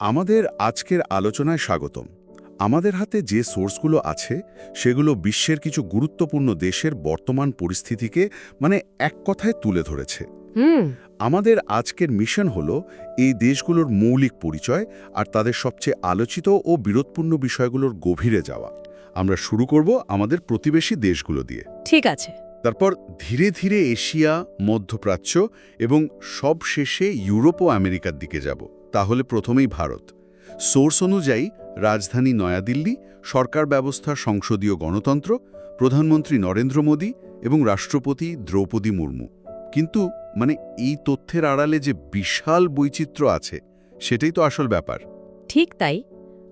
আমাদের আজকের আলোচনায় স্বাগতম। আমাদের হাতে যে সোর্সগুলো আছে সেগুলো বিশ্বের কিছু গুরুত্বপূর্ণ দেশের বর্তমান পরিস্থিতিকে মানে এক কথায় তুলে ধরেছে। হুম। আমাদের আজকের মিশন হল এই দেশগুলোর মৌলিক পরিচয় আর তাদের সবচেয়ে আলোচিত ও বিরোধপূর্ণ বিষয়গুলোর গভীরে যাওয়া। আমরা শুরু করব আমাদের প্রতিবেশী দেশগুলো দিয়ে। ঠিক আছে। তারপর ধীরে ধীরে এশিয়া মধ্যপ্রাচ্য এবং সব শেষে ইউরোপ ও আমেরিকার দিকে যাব। তাহলে প্রথমেই ভারত। সোর্স অনুযায়ী রাজধানী নয়াদিল্লি সরকার ব্যবস্থা সংসদীয় গণতন্ত্র প্রধানমন্ত্রী নরেন্দ্র মোদী এবং রাষ্ট্রপতি দ্রৌপদী মুর্মু। কিন্তু মানে এই তথ্যের আড়ালে যে বিশাল বৈচিত্র্য আছে সেটাই তো আসল ব্যাপার। ঠিক তাই।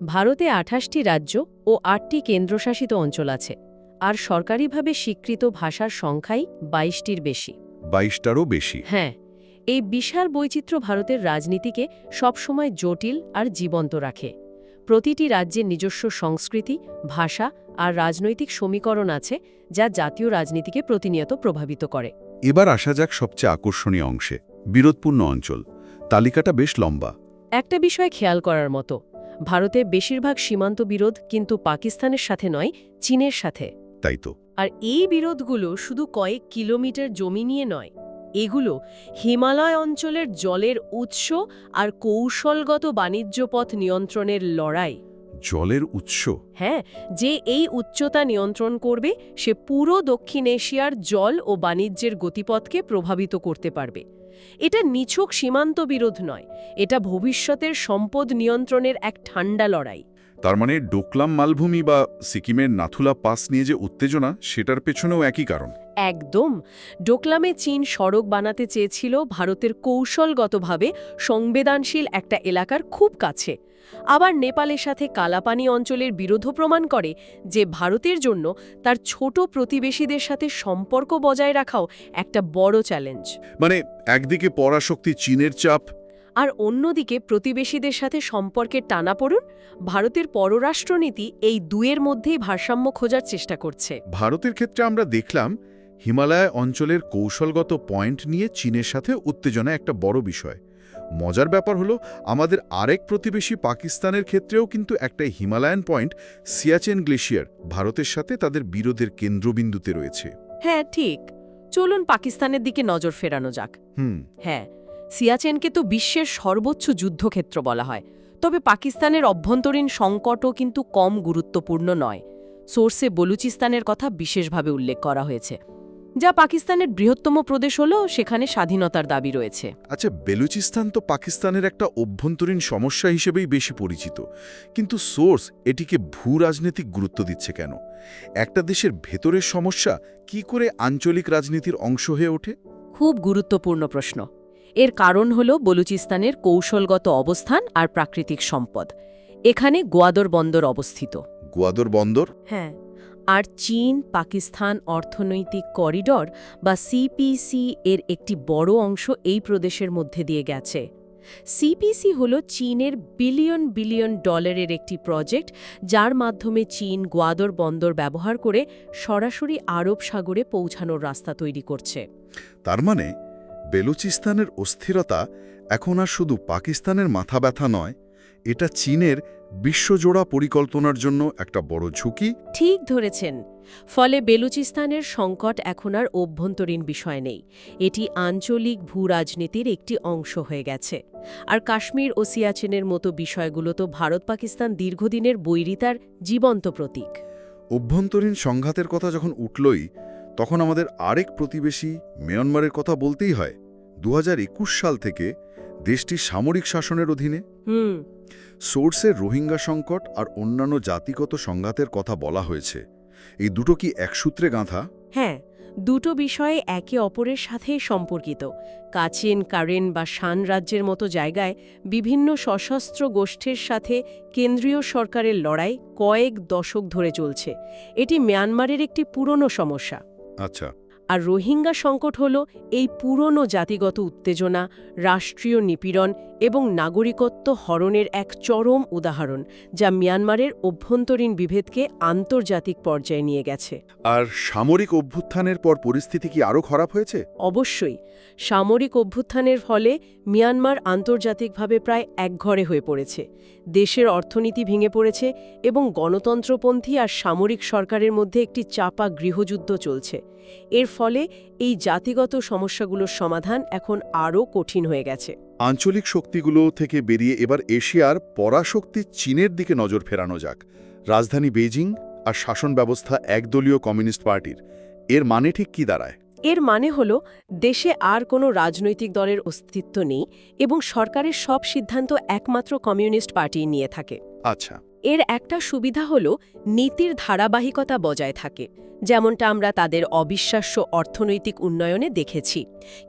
ভারতে আঠাশটি রাজ্য ও আটটি কেন্দ্রশাসিত অঞ্চল আছে আর সরকারিভাবে স্বীকৃত ভাষার সংখ্যাই বাইশটির বেশি। বাইশটারও বেশি। হ্যাঁ। এই বিশাল বৈচিত্র্য ভারতের রাজনীতিকে সবসময় জটিল আর জীবন্ত রাখে। প্রতিটি রাজ্যের নিজস্ব সংস্কৃতি ভাষা আর রাজনৈতিক সমীকরণ আছে যা জাতীয় রাজনীতিকে প্রতিনিয়ত প্রভাবিত করে। এবার আসা যাক সবচেয়ে আকর্ষণীয় অংশে বিরোধপূর্ণ অঞ্চল। তালিকাটা বেশ লম্বা। একটা বিষয় খেয়াল করার মতো ভারতে বেশিরভাগ সীমান্ত বিরোধ কিন্তু পাকিস্তানের সাথে নয় চীনের সাথে। তাই তো। আর এই বিরোধগুলো শুধু কয়েক কিলোমিটার জমি নিয়ে নয় এগুলো হিমালয় অঞ্চলের জলের উৎস আর কৌশলগত বাণিজ্য পথ নিয়ন্ত্রণের লড়াই। জলের উৎস? হ্যাঁ যে এই উচ্চতা নিয়ন্ত্রণ করবে সে পুরো দক্ষিণ এশিয়ার জল ও বাণিজ্যের গতিপথকে প্রভাবিত করতে পারবে। এটা নিছক সীমান্ত বিরোধ নয় এটা ভবিষ্যতের সম্পদ নিয়ন্ত্রণের এক ঠান্ডা লড়াই। তার মানে ডোকলাম মালভূমি বা সিকিমের নাথুলা পাস নিয়ে যে উত্তেজনা সেটার পেছনেও একই কারণ। একদম। ডোকলামে চীন সড়ক বানাতে চেয়েছিল ভারতের কৌশলগতভাবে সংবেদনশীল একটা এলাকার খুব কাছে। আবার নেপালের সাথে কালাপানি অঞ্চলের বিরোধ প্রমাণ করে যে ভারতের জন্য তার ছোট প্রতিবেশীদের সাথে সম্পর্ক বজায় রাখাও একটা বড় চ্যালেঞ্জ। মানে একদিকে পরাশক্তি চীনের চাপ। আর অন্যদিকে প্রতিবেশীদের সাথে সম্পর্কের টানাপড়ুন ভারতের পররাষ্ট্রনীতি এই দুয়ের মধ্যেই ভারসাম্য খোঁজার চেষ্টা করছে। ভারতের ক্ষেত্রে আমরা দেখলাম হিমালয় অঞ্চলের কৌশলগত পয়েন্ট নিয়ে চীনের সাথে উত্তেজনা একটা বড় বিষয়। মজার ব্যাপার হলো আমাদের আরেক প্রতিবেশী পাকিস্তানের ক্ষেত্রেও কিন্তু একটা হিমালয়ান পয়েন্ট সিয়াচেন গ্লেশিয়ার ভারতের সাথে তাদের বিরোধের কেন্দ্রবিন্দুতে রয়েছে। হ্যাঁ ঠিক। চলুন পাকিস্তানের দিকে নজর ফেরানো যাক। হুম। হ্যাঁ সিয়াচেনকে তো বিশ্বের সর্বোচ্চ যুদ্ধক্ষেত্র বলা হয়। তবে পাকিস্তানের অভ্যন্তরীণ সংকটও কিন্তু কম গুরুত্বপূর্ণ নয়। সোর্সে বলুচিস্তানের কথা বিশেষভাবে উল্লেখ করা হয়েছে। যা পাকিস্তানের বৃহত্তম প্রদেশ হলেও সেখানে স্বাধীনতার দাবি রয়েছে। আচ্ছা বেলুচিস্তান তো পাকিস্তানের একটা অভ্যন্তরীণ সমস্যা হিসেবেই বেশি পরিচিত। কিন্তু সোর্স এটিকে ভূ রাজনৈতিক গুরুত্ব দিচ্ছে কেন? একটা দেশের ভেতরের সমস্যা কি করে আঞ্চলিক রাজনীতির অংশ হয়ে ওঠে? খুব গুরুত্বপূর্ণ প্রশ্ন। এর কারণ হল বলুচিস্তানের কৌশলগত অবস্থান আর প্রাকৃতিক সম্পদ। এখানে গোয়াদর বন্দর অবস্থিত। গোয়াদর বন্দর? হ্যাঁ আর চীন, পাকিস্তান অর্থনৈতিক করিডর বা সিপিসি এর একটি বড় অংশ এই প্রদেশের মধ্যে দিয়ে গেছে। সিপিসি হল চীনের বিলিয়ন বিলিয়ন ডলারের একটি প্রজেক্ট, যার মাধ্যমে চীন গোয়াদর বন্দর ব্যবহার করে সরাসরি আরব সাগরে পৌঁছানোর রাস্তা তৈরি করছে। তার মানে বেলুচিস্তানের অস্থিরতা এখন আর শুধু পাকিস্তানের মাথা ব্যথা নয় এটা চীনের বিশ্বজোড়া পরিকল্পনার জন্য একটা বড় ঝুঁকি। ঠিক ধরেছেন। ফলে বেলুচিস্তানের সংকট এখন আর অভ্যন্তরীণ বিষয় নেই। এটি আঞ্চলিক ভূরাজনীতির একটি অংশ হয়ে গেছে। আর কাশ্মীর ও সিয়াচেনের মতো বিষয়গুলো তো ভারত পাকিস্তান দীর্ঘদিনের বৈরিতার জীবন্ত প্রতীক। অভ্যন্তরীণ সংঘাতের কথা যখন উঠলই তখন আমাদের আরেক প্রতিবেশী মিয়ানমারের কথা বলতেই হয়। দু হাজার একুশ সাল থেকে দেশটি সামরিক শাসনের অধীনে। হুম। সোর্সের রোহিঙ্গা সংকট আর অন্যান্য জাতিগত সংঘাতের কথা বলা হয়েছে। এই দুটো কি এক সূত্রে গাঁথা? হ্যাঁ দুটো বিষয়ে একে অপরের সাথে সম্পর্কিত। কাচিন কারেন বা শান রাজ্যের মতো জায়গায় বিভিন্ন সশস্ত্র গোষ্ঠীর সাথে কেন্দ্রীয় সরকারের লড়াই কয়েক দশক ধরে চলছে। এটি মিয়ানমারের একটি পুরনো সমস্যা। আচ্ছা। আর রোহিঙ্গা সংকট হল এই পুরনো জাতিগত উত্তেজনা রাষ্ট্রীয় নিপীড়ন এবং নাগরিকত্ব হরণের এক চরম উদাহরণ যা মিয়ানমারের অভ্যন্তরীণ বিভেদকে আন্তর্জাতিক পর্যায়ে নিয়ে গেছে। আর সামরিক অভ্যুত্থানের পর পরিস্থিতি কি আরও খারাপ হয়েছে? অবশ্যই। সামরিক অভ্যুত্থানের ফলে মিয়ানমার আন্তর্জাতিকভাবে প্রায় একঘরে হয়ে পড়েছে। দেশের অর্থনীতি ভেঙে পড়েছে এবং গণতন্ত্রপন্থী আর সামরিক সরকারের মধ্যে একটি চাপা গৃহযুদ্ধ চলছে। এর ফলে এই জাতিগত সমস্যাগুলোর সমাধান এখন আরও কঠিন হয়ে গেছে। আঞ্চলিক শক্তিগুলো থেকে বেরিয়ে এবার এশিয়ার পরাশক্তি চীনের দিকে নজর ফেরানো যাক। রাজধানী বেইজিং আর শাসন ব্যবস্থা একদলীয় কমিউনিস্ট পার্টির। এর মানে ঠিক কি দাঁড়ায়? এর মানে হল দেশে আর কোনো রাজনৈতিক দলের অস্তিত্ব নেই এবং সরকারের সব সিদ্ধান্ত একমাত্র কমিউনিস্ট পার্টি নিয়ে থাকে। আচ্ছা। এর একটা সুবিধা হল নীতির ধারাবাহিকতা বজায় থাকে। যেমনটা আমরা তাদের অবিশ্বাস্য অর্থনৈতিক উন্নয়নে দেখেছি।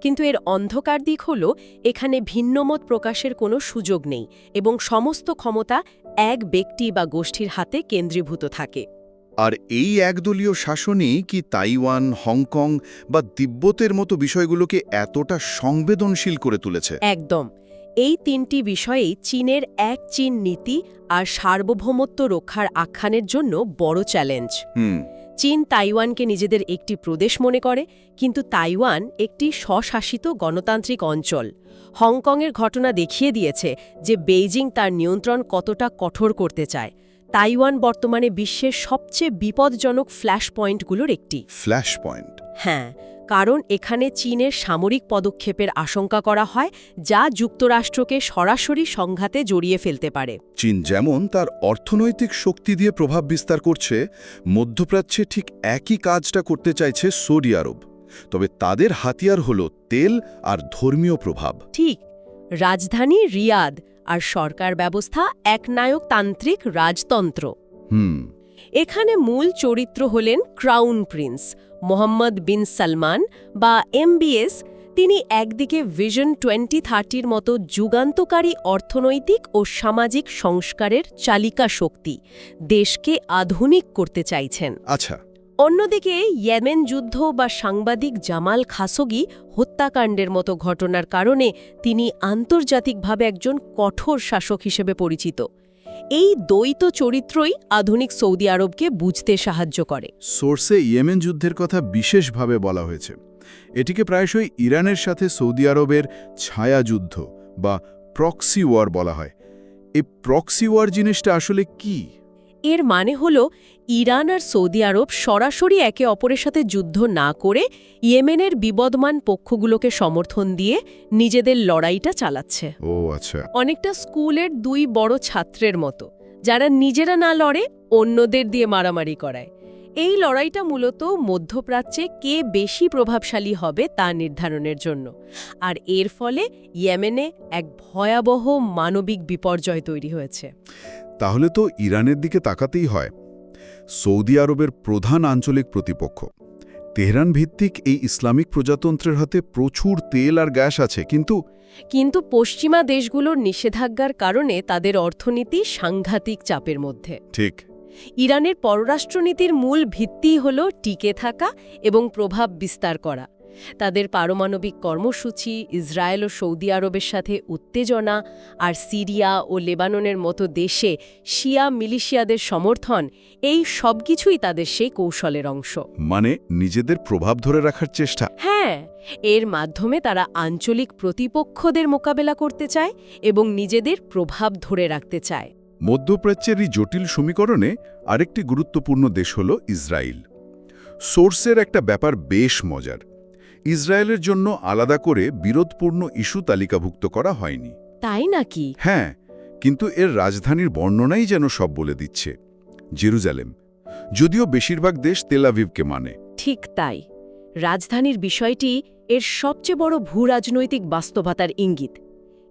কিন্তু এর অন্ধকার দিক হল এখানে ভিন্নমত প্রকাশের কোনো সুযোগ নেই এবং সমস্ত ক্ষমতা এক ব্যক্তি বা গোষ্ঠীর হাতে কেন্দ্রীভূত থাকে। আর এই একদলীয় শাসনই কি তাইওয়ান হংকং বা তিব্বতের মতো বিষয়গুলোকে এতটা সংবেদনশীল করে তুলেছে? একদম। এই তিনটি বিষয়েই চীনের এক চীন নীতি আর সার্বভৌমত্ব রক্ষার আখ্যানের জন্য বড় চ্যালেঞ্জ। চীন তাইওয়ানকে নিজেদের একটি প্রদেশ মনে করে কিন্তু তাইওয়ান একটি স্বশাসিত গণতান্ত্রিক অঞ্চল। হংকংয়ের ঘটনা দেখিয়ে দিয়েছে যে বেইজিং তার নিয়ন্ত্রণ কতটা কঠোর করতে চায়। তাইওয়ান বর্তমানে বিশ্বের সবচেয়ে বিপদজনক ফ্ল্যাশ পয়েন্টগুলোর একটি। ফ্ল্যাশ পয়েন্ট হ্যাঁ কারণ এখানে চীনের সামরিক পদক্ষেপের আশঙ্কা করা হয় যা যুক্তরাষ্ট্রকে সরাসরি সংঘাতে জড়িয়ে ফেলতে পারে। চীন যেমন তার অর্থনৈতিক শক্তি দিয়ে প্রভাব বিস্তার করছে মধ্যপ্রাচ্যে ঠিক একই কাজটা করতে চাইছে সৌদি আরব। তবে তাদের হাতিয়ার হল তেল আর ধর্মীয় প্রভাব। ঠিক রাজধানী রিয়াদ আর সরকার ব্যবস্থা একনায়কতান্ত্রিক রাজতন্ত্র। হুম। এখানে মূল চরিত্র হলেন crown prince Mohammed bin Salman বা এমবিএস তিনি একদিকে ভিশন টোয়েন্টি থার্টির মতো যুগান্তকারী অর্থনৈতিক ও সামাজিক সংস্কারের চালিকা শক্তি দেশকে আধুনিক করতে চাইছেন। আচ্ছা। অন্যদিকে ইয়েমেন যুদ্ধ বা সাংবাদিক জামাল খাসোগি হত্যাকাণ্ডের মতো ঘটনার কারণে তিনি আন্তর্জাতিকভাবে একজন কঠোর শাসক হিসেবে পরিচিত। এই দ্বৈত চরিত্রই আধুনিক সৌদি আরবকে বুঝতে সাহায্য করে। সোর্সে ইয়েমেন যুদ্ধের কথা বিশেষভাবে বলা হয়েছে। এটিকে প্রায়শই ইরানের সাথে সৌদি আরবের ছায়াযুদ্ধ বা প্রক্সি ওয়ার বলা হয়। এই প্রক্সি ওয়ার জিনিসটা আসলে কি? এর মানে হল ইরান আর সৌদি আরব সরাসরি একে অপরের সাথে যুদ্ধ না করে ইয়েমেনের বিবদমান পক্ষগুলোকে সমর্থন দিয়ে নিজেদের লড়াইটা চালাচ্ছে। ও আচ্ছা। অনেকটা স্কুলের দুই বড় ছাত্রের মতো যারা নিজেরা না লড়ে অন্যদের দিয়ে মারামারি করায়। এই লড়াইটা মূলত মধ্যপ্রাচ্যে কে বেশি প্রভাবশালী হবে তা নির্ধারণের জন্য। আর এর ফলে ইয়েমেনে এক ভয়াবহ মানবিক বিপর্যয় তৈরি হয়েছে। তাহলে তো ইরানের দিকে তাকাতেই হয়। সৌদি আরবের প্রধান আঞ্চলিক প্রতিপক্ষ। তেহরান ভিত্তিক এই ইসলামিক প্রজাতন্ত্রের হাতে প্রচুর তেল আর গ্যাস আছে কিন্তু কিন্তু পশ্চিমা দেশগুলোর নিষেধাজ্ঞার কারণে তাদের অর্থনীতি সাংঘাতিক চাপের মধ্যে। ঠিক। ইরানের পররাষ্ট্রনীতির মূল ভিত্তিই হল টিকে থাকা এবং প্রভাব বিস্তার করা। তাদের পারমাণবিক কর্মসূচি ইসরায়েল ও সৌদি আরবের সাথে উত্তেজনা আর সিরিয়া ও লেবাননের মতো দেশে শিয়া মিলিশিয়াদের সমর্থন এই সবকিছুই তাদের সেই কৌশলের অংশ। মানে নিজেদের প্রভাব ধরে রাখার চেষ্টা? হ্যাঁ এর মাধ্যমে তারা আঞ্চলিক প্রতিপক্ষদের মোকাবেলা করতে চায় এবং নিজেদের প্রভাব ধরে রাখতে চায়। মধ্যপ্রাচ্যের এই জটিল সমীকরণে আরেকটি গুরুত্বপূর্ণ দেশ হল ইসরায়েল। সোর্সের একটা ব্যাপার বেশ মজার। ইসরায়েলের জন্য আলাদা করে বিরোধপূর্ণ ইস্যু তালিকাভুক্ত করা হয়নি। তাই নাকি? হ্যাঁ কিন্তু এর রাজধানীর বর্ণনাই যেন সব বলে দিচ্ছে। জেরুজালেম যদিও বেশিরভাগ দেশ তেলাভিভকে মানে। ঠিক তাই। রাজধানীর বিষয়টি এর সবচেয়ে বড় ভূরাজনৈতিক বাস্তবতার ইঙ্গিত।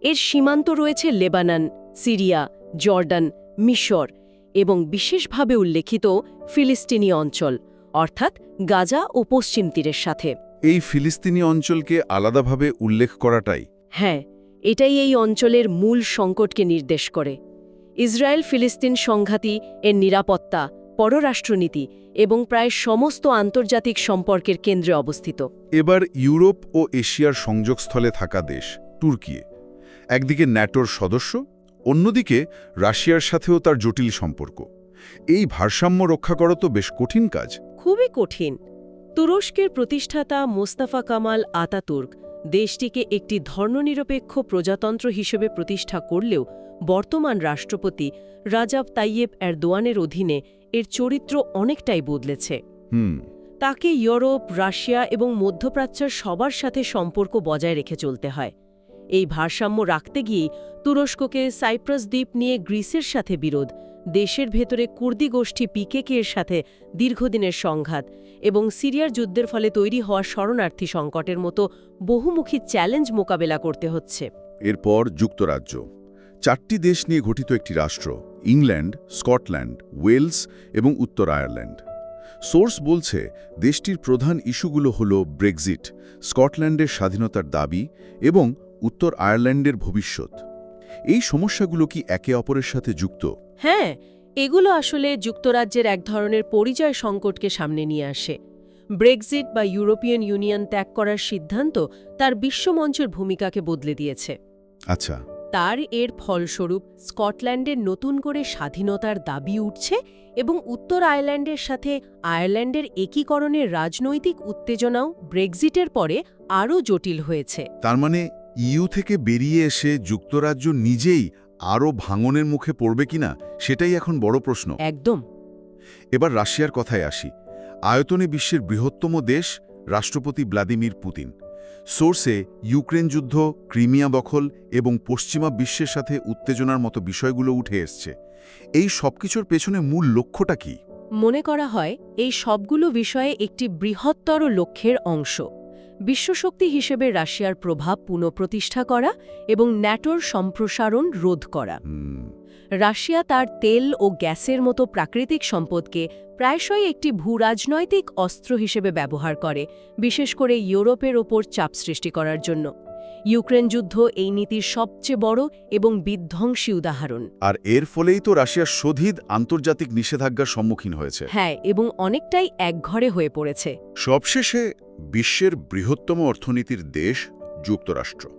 এর সীমান্ত রয়েছে লেবানন সিরিয়া জর্ডান মিশর এবং বিশেষভাবে উল্লেখিত ফিলিস্তিনি অঞ্চল অর্থাৎ গাজা ও পশ্চিম তীরের সাথে। এই ফিলিস্তিনি অঞ্চলকে আলাদাভাবে উল্লেখ করাটাই। হ্যাঁ এটাই এই অঞ্চলের মূল সংকটকে নির্দেশ করে। ইসরায়েল ফিলিস্তিন সংঘাতি এর নিরাপত্তা পররাষ্ট্রনীতি এবং প্রায় সমস্ত আন্তর্জাতিক সম্পর্কের কেন্দ্রে অবস্থিত। এবার ইউরোপ ও এশিয়ার সংযোগস্থলে থাকা দেশ তুর্কি। একদিকে ন্যাটোর সদস্য অন্যদিকে রাশিয়ার সাথেও তার জটিল সম্পর্ক। এই ভারসাম্য রক্ষা করা তো বেশ কঠিন কাজ। খুবই কঠিন। তুরস্কের প্রতিষ্ঠাতা মোস্তাফা কামাল আতাতুর্ক দেশটিকে একটি ধর্মনিরপেক্ষ প্রজাতন্ত্র হিসেবে প্রতিষ্ঠা করলেও বর্তমান রাষ্ট্রপতি রাজাব তাইয়েব এরদোয়ানের অধীনে এর চরিত্র অনেকটাই বদলেছে। তাকে ইউরোপ রাশিয়া এবং মধ্যপ্রাচ্যের সবার সাথে সম্পর্ক বজায় রেখে চলতে হয়। এই ভারসাম্য রাখতে গিয়েই তুরস্ককে সাইপ্রাস দ্বীপ নিয়ে গ্রিসের সাথে বিরোধ দেশের ভেতরে কুর্দি গোষ্ঠী পিকেকে এর সাথে দীর্ঘদিনের সংঘাত এবং সিরিয়ার যুদ্ধের ফলে তৈরি হওয়া শরণার্থী সংকটের মতো বহুমুখী চ্যালেঞ্জ মোকাবেলা করতে হচ্ছে। এরপর যুক্তরাজ্য। চারটি দেশ নিয়ে গঠিত একটি রাষ্ট্র, ইংল্যান্ড, স্কটল্যান্ড, ওয়েলস এবং উত্তর আয়ারল্যান্ড। সোর্স বলছে, দেশটির প্রধান ইস্যুগুলো হল ব্রেক্সিট, স্কটল্যান্ডের স্বাধীনতার দাবি এবং উত্তর আয়ারল্যান্ডের ভবিষ্যৎ। এই সমস্যাগুলো কি একে অপরের সাথে যুক্ত? হ্যাঁ এগুলো আসলে যুক্তরাজ্যের এক ধরনের পরিচয় সংকটকে সামনে নিয়ে আসে। ব্রেক্সিট বা ইউরোপিয়ান ইউনিয়ন ত্যাগ করার সিদ্ধান্ত তার বিশ্বমঞ্চের ভূমিকাকে বদলে দিয়েছে। আচ্ছা। তার এর ফলস্বরূপ স্কটল্যান্ডের নতুন করে স্বাধীনতার দাবি উঠছে এবং উত্তর আয়ারল্যান্ডের সাথে আয়ারল্যান্ডের একীকরণের রাজনৈতিক উত্তেজনাও ব্রেক্সিটের পরে আরও জটিল হয়েছে। তার মানে ইউ থেকে বেরিয়ে এসে যুক্তরাজ্য নিজেই আরও ভাঙনের মুখে পড়বে কিনা সেটাই এখন বড় প্রশ্ন। একদম। এবার রাশিয়ার কথায় আসি। আয়তনে বিশ্বের বৃহত্তম দেশ রাষ্ট্রপতি ভ্লাদিমির পুতিন। সোর্সে ইউক্রেন যুদ্ধ ক্রিমিয়া দখল এবং পশ্চিমা বিশ্বের সাথে উত্তেজনার মতো বিষয়গুলো উঠে এসছে। এই সবকিছুর পেছনে মূল লক্ষ্যটা কি? মনে করা হয় এই সবগুলো বিষয়ে একটি বৃহত্তর লক্ষ্যের অংশ। বিশ্বশক্তি হিসেবে রাশিয়ার প্রভাব পুনঃপ্রতিষ্ঠা করা এবং ন্যাটোর সম্প্রসারণ রোধ করা। রাশিয়া তার তেল ও গ্যাসের মতো প্রাকৃতিক সম্পদকে প্রায়শই একটি ভূরাজনৈতিক অস্ত্র হিসেবে ব্যবহার করে বিশেষ করে ইউরোপের ওপর চাপ সৃষ্টি করার জন্য। ইউক্রেন যুদ্ধ এই নীতির সবচেয়ে বড় এবং বিধ্বংসী উদাহরণ। আর এর ফলেই তো রাশিয়ার শোধিত আন্তর্জাতিক নিষেধাজ্ঞার সম্মুখীন হয়েছে। হ্যাঁ এবং অনেকটাই একঘরে হয়ে পড়েছে। সবশেষে বিশ্বের বৃহত্তম অর্থনীতির দেশ যুক্তরাষ্ট্র।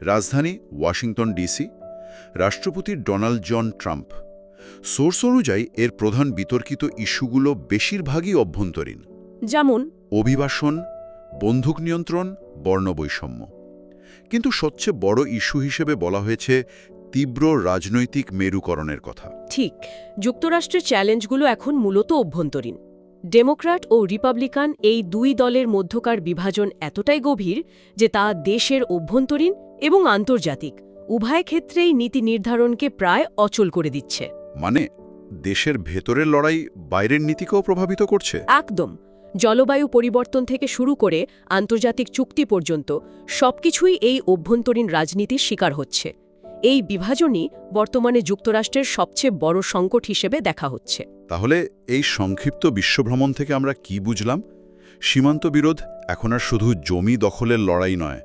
রাজধানী ওয়াশিংটন ডিসি রাষ্ট্রপতি ডোনাল্ড জন ট্রাম্প। সোর্স অনুযায়ী এর প্রধান বিতর্কিত ইস্যুগুলো বেশিরভাগই অভ্যন্তরীণ। যেমন? অভিবাসন বন্দুক নিয়ন্ত্রণ বর্ণবৈষম্য। কিন্তু সবচেয়ে বড় ইস্যু হিসেবে বলা হয়েছে তীব্র রাজনৈতিক মেরুকরণের কথা। ঠিক যুক্তরাষ্ট্রের চ্যালেঞ্জগুলো এখন মূলত অভ্যন্তরীণ। ডেমোক্র্যাট ও রিপাবলিকান এই দুই দলের মধ্যকার বিভাজন এতটাই গভীর যে তা দেশের অভ্যন্তরীণ এবং আন্তর্জাতিক উভয় ক্ষেত্রেই নীতি নির্ধারণকে প্রায় অচল করে দিচ্ছে। মানে দেশের ভেতরের লড়াই বাইরের নীতিকেও প্রভাবিত করছে? একদম জলবায়ু পরিবর্তন থেকে শুরু করে আন্তর্জাতিক চুক্তি পর্যন্ত সবকিছুই এই অভ্যন্তরীণ রাজনীতির শিকার হচ্ছে। এই বিভাজনই বর্তমানে যুক্তরাষ্ট্রের সবচেয়ে বড় সংকট হিসেবে দেখা হচ্ছে। তাহলে এই সংক্ষিপ্ত বিশ্বভ্রমণ থেকে আমরা কি বুঝলাম? সীমান্ত বিরোধ এখন আর শুধু জমি দখলের লড়াই নয়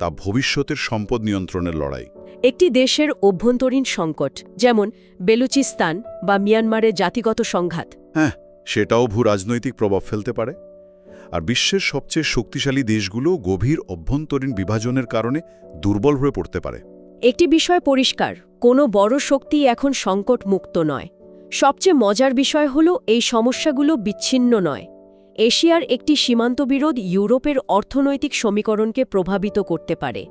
তা ভবিষ্যতের সম্পদ নিয়ন্ত্রণের লড়াই। একটি দেশের অভ্যন্তরীণ সংকট যেমন বেলুচিস্তান বা মিয়ানমারের জাতিগত সংঘাত। হ্যাঁ সেটাও ভূ রাজনৈতিক প্রভাব ফেলতে পারে। আর বিশ্বের সবচেয়ে শক্তিশালী দেশগুলো গভীর অভ্যন্তরীণ বিভাজনের কারণে দুর্বল হয়ে পড়তে পারে। একটি বিষয় পরিষ্কার কোনো বড় শক্তি এখন সংকট মুক্ত নয়। সবচেয়ে মজার বিষয় হল এই সমস্যাগুলো বিচ্ছিন্ন নয়। এশিয়ার একটি সীমান্ত বিরোধ ইউরোপের অর্থনৈতিক সমীকরণকে প্রভাবিত করতে পারে।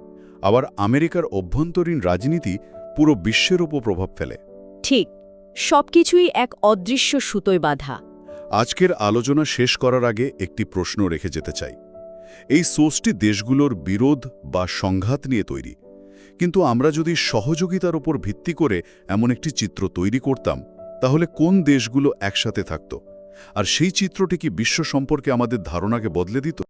আবার আমেরিকার অভ্যন্তরীণ রাজনীতি পুরো বিশ্বের ওপর প্রভাব ফেলে। ঠিক সবকিছুই এক অদৃশ্য সুতোয় বাঁধা। আজকের আলোচনা শেষ করার আগে একটি প্রশ্ন রেখে যেতে চাই। এই সোর্সটি দেশগুলোর বিরোধ বা সংঘাত নিয়ে তৈরি। কিন্তু আমরা যদি সহযোগিতার ওপর ভিত্তি করে এমন একটি চিত্র তৈরি করতাম, তাহলে কোন দেশগুলো একসাথে থাকত? আর সেই চিত্রটি কি বিশ্ব সম্পর্কে আমাদের ধারণাকে বদলে দিত?